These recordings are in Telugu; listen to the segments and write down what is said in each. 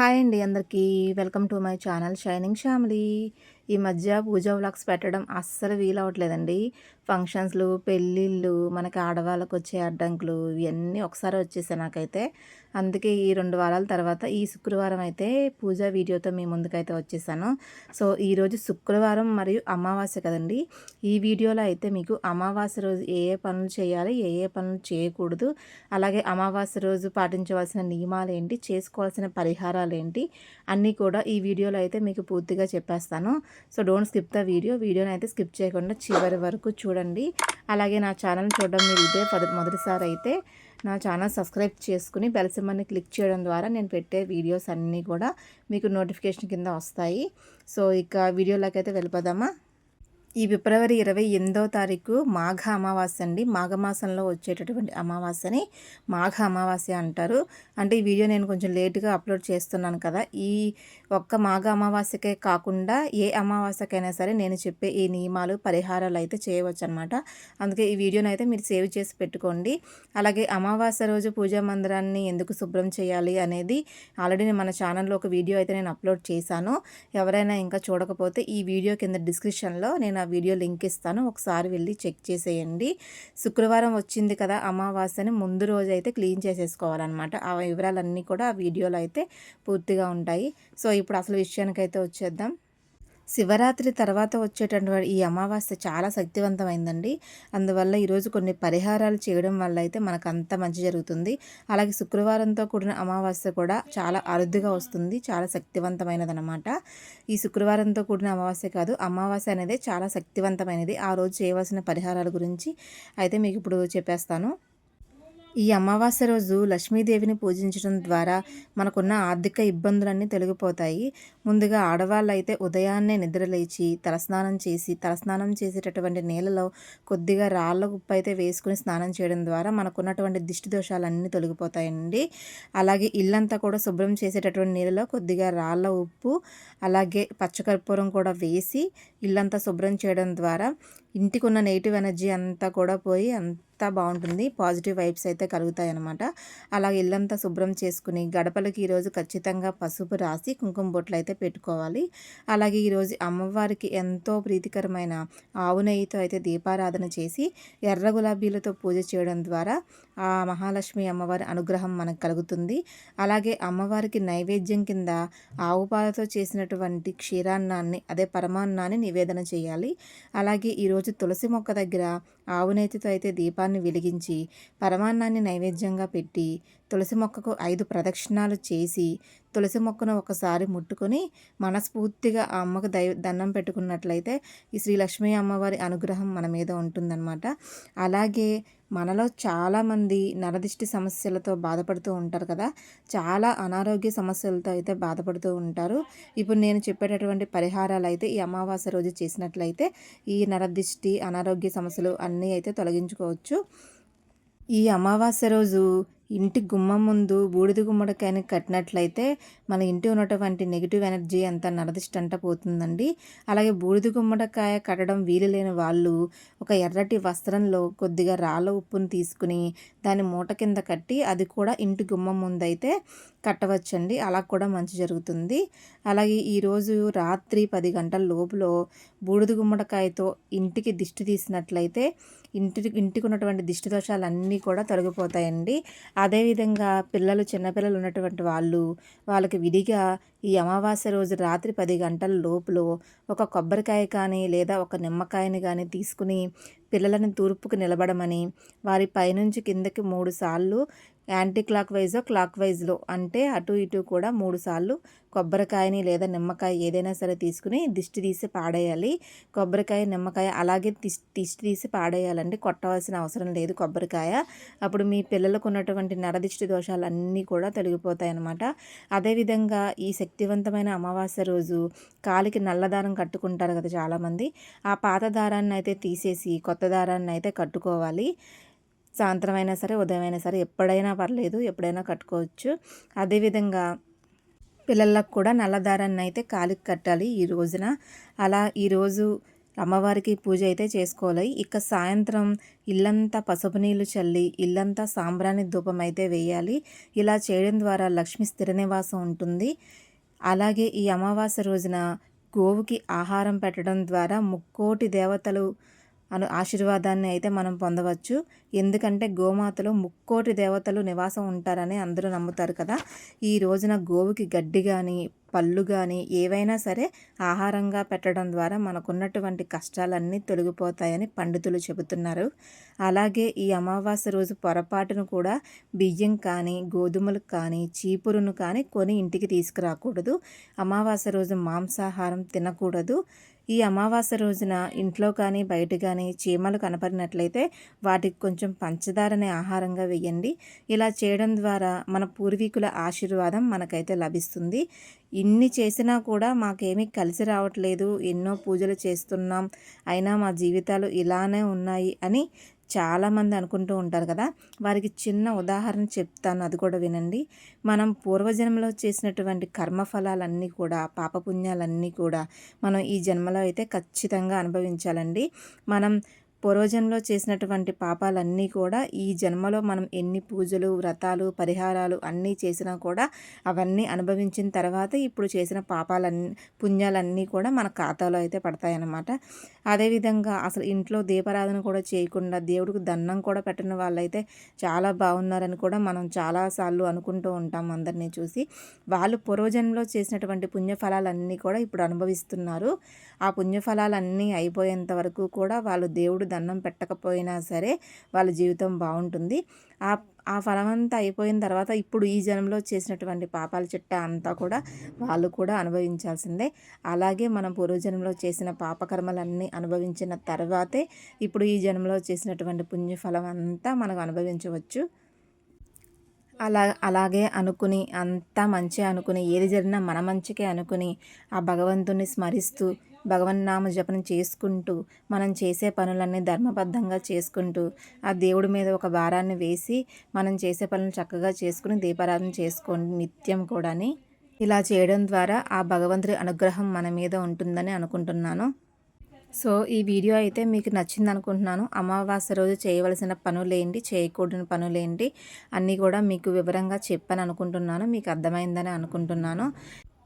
హాయ్ అండి అందరికీ. Welcome to my channel shining family ఈ మధ్య పూజ వ్లాగ్స్ పెట్టడం అస్సలు వీలవట్లేదండి. ఫంక్షన్స్లు పెళ్ళిళ్ళు మనకి ఆడవాళ్ళకు వచ్చే అడ్డంకులు ఇవన్నీ ఒకసారి వచ్చేసాయి నాకైతే. అందుకే ఈ రెండు వారాల తర్వాత ఈ శుక్రవారం అయితే పూజ వీడియోతో మీ ముందుకైతే వచ్చేసాను. సో ఈరోజు శుక్రవారం మరియు అమావాస్య కదండి. ఈ వీడియోలో అయితే మీకు అమావాస్య రోజు ఏ ఏ పనులు చేయాలి ఏ ఏ పనులు చేయకూడదు అలాగే అమావాస్య రోజు పాటించవలసిన నియమాలు ఏంటి చేసుకోవాల్సిన పరిహారాలు ఏంటి అన్నీ కూడా ఈ వీడియోలో అయితే మీకు పూర్తిగా చెప్పేస్తాను. So don't skip the video. వీడియోని అయితే స్కిప్ చేయకుండా చివరి వరకు చూడండి. అలాగే నా ఛానల్ చూడడం మీరు ఇదే మొదటిసారి అయితే నా ఛానల్ సబ్స్క్రైబ్ చేసుకుని బెల్ సింబల్ని క్లిక్ చేయడం ద్వారా నేను పెట్టే వీడియోస్ అన్నీ కూడా మీకు నోటిఫికేషన్ కింద వస్తాయి. సో ఇక వీడియోలోకి అయితే వెళ్ళిపోదామా? ఈ ఫిబ్రవరి ఇరవై ఎనిమిదో తారీఖు మాఘ అమావాస్య అండి. మాఘమాసంలో వచ్చేటటువంటి అమావాస్యని మాఘ అమావాస్య అంటారు. అంటే ఈ వీడియో నేను కొంచెం లేటుగా అప్లోడ్ చేస్తున్నాను కదా. ఈ ఒక్క మాఘ అమావాస్యకే కాకుండా ఏ అమావాస్యకైనా సరే నేను చెప్పే ఈ నియమాలు పరిహారాలు అయితే చేయవచ్చు అనమాట అందుకే ఈ వీడియోని అయితే మీరు సేవ్ చేసి పెట్టుకోండి. అలాగే అమావాస్య రోజు పూజా మందిరాన్ని ఎందుకు శుభ్రం చేయాలి అనేది ఆల్రెడీ మన ఛానల్లో ఒక వీడియో అయితే నేను అప్లోడ్ చేశాను. ఎవరైనా ఇంకా చూడకపోతే ఈ వీడియో కింద డిస్క్రిప్షన్లో నేను ఆ వీడియో లింక్ ఇస్తాను. ఒకసారి వెళ్ళి చెక్ చేసేయండి. శుక్రవారం వచ్చింది కదా అమావాస్యని ముందు రోజు అయితే క్లీన్ చేసేసుకోవాలన్నమాట. ఆ వివరాలన్నీ కూడా ఆ వీడియోలో అయితే పూర్తిగా ఉంటాయి. సో ఇప్పుడు అసలు విషయానికైతే వచ్చేద్దాం. శివరాత్రి తర్వాత వచ్చేటటువంటి ఈ అమావాస్య చాలా శక్తివంతమైందండి. అందువల్ల ఈరోజు కొన్ని పరిహారాలు చేయడం వల్ల అయితే మనకు అంత మంచి జరుగుతుంది. అలాగే శుక్రవారంతో కూడిన అమావాస్య కూడా చాలా అరుదుగా వస్తుంది. చాలా శక్తివంతమైనది అనమాట ఈ శుక్రవారంతో కూడిన అమావాస్య కాదు అమావాస్య అనేది చాలా శక్తివంతమైనది. ఆ రోజు చేయవలసిన పరిహారాల గురించి అయితే మీకు ఇప్పుడు చెప్పేస్తాను. ఈ అమావాస్య రోజు లక్ష్మీదేవిని పూజించడం ద్వారా మనకున్న ఆర్థిక ఇబ్బందులన్నీ తొలగిపోతాయి. ముందుగా ఆడవాళ్ళు అయితే ఉదయాన్నే నిద్రలేచి తలస్నానం చేసి తలస్నానం చేసేటటువంటి నీళ్ళలో కొద్దిగా రాళ్ళ ఉప్పు అయితే వేసుకుని స్నానం చేయడం ద్వారా మనకున్నటువంటి దిష్టి దోషాలన్నీ తొలగిపోతాయండి. అలాగే ఇల్లంతా కూడా శుభ్రం చేసేటటువంటి నీళ్ళలో కొద్దిగా రాళ్ళ ఉప్పు అలాగే పచ్చకర్పూరం కూడా వేసి ఇల్లంతా శుభ్రం చేయడం ద్వారా ఇంటికి ఉన్న నెగిటివ్ ఎనర్జీ అంతా కూడా పోయి అంతా బాగుంటుంది. పాజిటివ్ వైబ్స్ అయితే కలుగుతాయి అనమాట అలాగే ఇల్లంతా శుభ్రం చేసుకుని గడపలకి ఈరోజు ఖచ్చితంగా పసుపు రాసి కుంకుమ బొట్లు అయితే పెట్టుకోవాలి. అలాగే ఈరోజు అమ్మవారికి ఎంతో ప్రీతికరమైన ఆవు నెయ్యితో అయితే దీపారాధన చేసి ఎర్ర గులాబీలతో పూజ చేయడం ద్వారా ఆ మహాలక్ష్మి అమ్మవారి అనుగ్రహం మనకు కలుగుతుంది. అలాగే అమ్మవారికి నైవేద్యం కింద ఆవు పాలతో చేసినటువంటి క్షీరాన్నాన్ని అదే పరమాన్నాన్ని నివేదన చేయాలి. అలాగే ఈరోజు తులసి మొక్క దగ్గర ఆవునేతితో అయితే దీపాన్ని వెలిగించి పరమాన్నాన్ని నైవేద్యంగా పెట్టి తులసి మొక్కకు ఐదు ప్రదక్షిణాలు చేసి తులసి మొక్కను ఒకసారి ముట్టుకొని మనస్ఫూర్తిగా ఆ అమ్మకు దై దండం పెట్టుకున్నట్లయితే ఈ శ్రీ లక్ష్మీ అమ్మవారి అనుగ్రహం మన మీద ఉంటుందన్నమాట. అలాగే మనలో చాలామంది నరదిష్టి సమస్యలతో బాధపడుతూ ఉంటారు కదా చాలా అనారోగ్య సమస్యలతో అయితే బాధపడుతూ ఉంటారు. ఇప్పుడు నేను చెప్పేటటువంటి పరిహారాలు అయితే ఈ అమావాస్య రోజు చేసినట్లయితే ఈ నరదిష్టి అనారోగ్య సమస్యలు అన్నీ అయితే తొలగించుకోవచ్చు. ఈ అమావాస్య రోజు ఇంటి గుమ్మం ముందు బూడిద గుమ్మడికాయని కట్టినట్లయితే మన ఇంటి ఉన్నటువంటి నెగిటివ్ ఎనర్జీ అంతా నరదిష్టంట పోతుందండి. అలాగే బూడిద గుమ్మడికాయ కట్టడం వీలు లేని వాళ్ళు ఒక ఎర్రటి వస్త్రంలో కొద్దిగా రాళ్ళ ఉప్పును తీసుకుని దాన్ని మూట కింద కట్టి అది కూడా ఇంటి గుమ్మం ముందు అయితే కట్టవచ్చండి. అలా కూడా మంచి జరుగుతుంది. అలాగే ఈరోజు రాత్రి పది గంటల లోపులో బూడిద గుమ్మడికాయతో ఇంటికి దిష్టి తీసినట్లయితే ఇంటి ఇంటికి ఉన్నటువంటి దిష్టి దోషాలన్నీ కూడా తొలగిపోతాయండి. అదేవిధంగా పిల్లలు చిన్నపిల్లలు ఉన్నటువంటి వాళ్ళు వాళ్ళకి విడిగా ఈ అమావాస్య రోజు రాత్రి పది గంటల లోపులో ఒక కొబ్బరికాయ కానీ లేదా ఒక నిమ్మకాయని కానీ తీసుకుని పిల్లలని తూర్పుకు నిలబడమని వారి పైనుంచి కిందకి మూడు సార్లు యాంటీ క్లాక్ వైజో క్లాక్ వైజ్లో అంటే అటు ఇటు కూడా మూడు సార్లు కొబ్బరికాయని లేదా నిమ్మకాయ ఏదైనా సరే తీసుకుని దిష్టి తీసి పాడేయాలి. కొబ్బరికాయ నిమ్మకాయ అలాగే దిష్టి తీసి పాడేయాలండి. కొట్టవలసిన అవసరం లేదు కొబ్బరికాయ. అప్పుడు మీ పిల్లలకు ఉన్నటువంటి నరదిష్టి దోషాలన్నీ కూడా తొలగిపోతాయి అన్నమాట అదేవిధంగా ఈ శక్తివంతమైన అమావాస్య రోజు కాలికి నల్లదారం కట్టుకుంటారు కదా చాలామంది. ఆ పాత దారాన్ని అయితే తీసేసి కొత్త దారాన్ని అయితే కట్టుకోవాలి. సాయంత్రం అయినా సరే ఉదయం అయినా సరే ఎప్పుడైనా పర్లేదు ఎప్పుడైనా కట్టుకోవచ్చు. అదేవిధంగా పిల్లలకు కూడా నల్లదారాన్ని అయితే కాలికి కట్టాలి ఈ రోజున. అలా ఈరోజు అమ్మవారికి పూజ అయితే చేసుకోవాలి. ఇక సాయంత్రం ఇల్లంతా పసుపు నీళ్ళు చల్లి ఇల్లంతా సాంబ్రాణి ధూపం అయితే వేయాలి. ఇలా చేయడం ద్వారా లక్ష్మి స్థిర నివాసం ఉంటుంది. అలాగే ఈ అమావాస్య రోజున గోవుకి ఆహారం పెట్టడం ద్వారా ముక్కోటి దేవతలు అను ఆశీర్వాదాన్ని అయితే మనం పొందవచ్చు. ఎందుకంటే గోమాతలో ముక్కోటి దేవతలు నివాసం ఉంటారని అందరూ నమ్ముతారు కదా. ఈ రోజున గోవుకి గడ్డి కానీ పళ్ళు కానీ ఏవైనా సరే ఆహారంగా పెట్టడం ద్వారా మనకున్నటువంటి కష్టాలన్నీ తొలగిపోతాయని పండితులు చెబుతున్నారు. అలాగే ఈ అమావాస్య రోజు పొరపాటును కూడా బియ్యం కానీ గోధుమలు కానీ చీపురును కానీ కొని ఇంటికి తీసుకురాకూడదు. అమావాస్య రోజు మాంసాహారం తినకూడదు. ఈ అమావాస్య రోజున ఇంట్లో కానీ బయట కానీ చీమలు కనపడినట్లయితే వాటికి కొంచెం పంచదారని ఆహారంగా వేయండి ఇలా చేయడం ద్వారా మన పూర్వీకుల ఆశీర్వాదం మనకైతే లభిస్తుంది. ఇన్ని చేసినా కూడా మాకేమీ కలిసి రావట్లేదు. ఎన్నో పూజలు చేస్తున్నాం. అయినా మా జీవితాలు ఇలానే ఉన్నాయి అని చాలామంది అనుకుంటూ ఉంటారు కదా. వారికి చిన్న ఉదాహరణ చెప్తాను. అది కూడా వినండి. మనం పూర్వజన్మలో చేసినటువంటి కర్మఫలాలన్నీ కూడా పాపపుణ్యాలన్నీ కూడా మనం ఈ జన్మలో అయితే ఖచ్చితంగా అనుభవించాలండి. మనం పూర్వజన్మలో చేసినటువంటి పాపాలన్నీ కూడా ఈ జన్మలో మనం ఎన్ని పూజలు వ్రతాలు పరిహారాలు అన్నీ చేసినా కూడా అవన్నీ అనుభవించిన తర్వాత ఇప్పుడు చేసిన పాపాలన్నీ పుణ్యాలన్నీ కూడా మన ఖాతాలో అయితే పడతాయన్నమాట. అదేవిధంగా అసలు ఇంట్లో దీపారాధన కూడా చేయకుండా దేవుడికి దండం కూడా పెట్టిన వాళ్ళైతే చాలా బాగున్నారని కూడా మనం చాలాసార్లు అనుకుంటూ ఉంటాం అందరినీ చూసి. వాళ్ళు పూర్వజన్మలో చేసినటువంటి పుణ్యఫలాలన్నీ కూడా ఇప్పుడు అనుభవిస్తున్నారు. ఆ పుణ్యఫలాలన్నీ అయిపోయేంత వరకు కూడా వాళ్ళు దేవుడు దండం పెట్టకపోయినా సరే వాళ్ళ జీవితం బాగుంటుంది. ఆ ఆ ఫలం అంతా అయిపోయిన తర్వాత ఇప్పుడు ఈ జన్మలో చేసినటువంటి పాపాల చిట్ట అంతా కూడా వాళ్ళు కూడా అనుభవించాల్సిందే. అలాగే మనం పూర్వజన్మలో చేసిన పాపకర్మలన్నీ అనుభవించిన తర్వాతే ఇప్పుడు ఈ జన్మలో చేసినటువంటి పుణ్యఫలం అంతా మనకు అనుభవించవచ్చు. అలా అలాగే అనుకుని అంతా మంచి అనుకుని ఏది జరిగినా మన మంచికే అనుకుని ఆ భగవంతుని స్మరిస్తూ భగవన్నామ జపనం చేసుకుంటూ మనం చేసే పనులన్నీ ధర్మబద్ధంగా చేసుకుంటూ ఆ దేవుడి మీద ఒక భారాన్ని వేసి మనం చేసే పనులు చక్కగా చేసుకుని దీపారాధన చేసుకోండి నిత్యం కూడాని. ఇలా చేయడం ద్వారా ఆ భగవంతుడి అనుగ్రహం మన మీద ఉంటుందని అనుకుంటున్నాను. సో ఈ వీడియో అయితే మీకు నచ్చింది అనుకుంటున్నాను. అమావాస్య రోజు చేయవలసిన పనులేంటి చేయకూడని పనులేంటి అన్నీ కూడా మీకు వివరంగా చెప్పని అనుకుంటున్నాను. మీకు అర్థమైందని అనుకుంటున్నాను.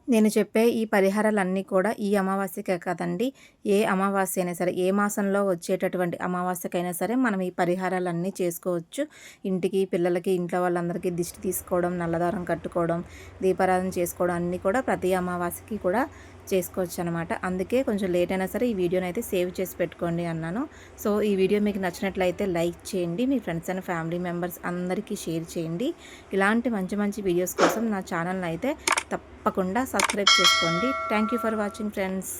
నేను చెప్పే ఈ పరిహారాలన్నీ కూడా ఈ అమావాస్యకే కాదండి. ఏ అమావాస్య అయినా సరే ఏ మాసంలో వచ్చేటటువంటి అమావాస్యకైనా సరే మనం ఈ పరిహారాలన్నీ చేసుకోవచ్చు. ఇంటికి పిల్లలకి ఇంట్లో వాళ్ళందరికీ దిష్టి తీసుకోవడం నల్లదారం కట్టుకోవడం దీపారాధన చేసుకోవడం అన్నీ కూడా ప్రతి అమావాస్యకి కూడా చేసుకోవచ్చు అనమాట అందుకే కొంచెం లేట్ అయినా సరే ఈ వీడియోని అయితే సేవ్ చేసి పెట్టుకోండి అన్నాను. సో ఈ వీడియో మీకు నచ్చినట్లయితే లైక్ చేయండి మీ ఫ్రెండ్స్ అండ్ ఫ్యామిలీ మెంబర్స్ అందరికీ షేర్ చేయండి. ఇలాంటి మంచి మంచి వీడియోస్ కోసం నా ఛానల్ని అయితే తప్పకుండా సబ్స్క్రైబ్ చేసుకోండి. Thank you for watching friends.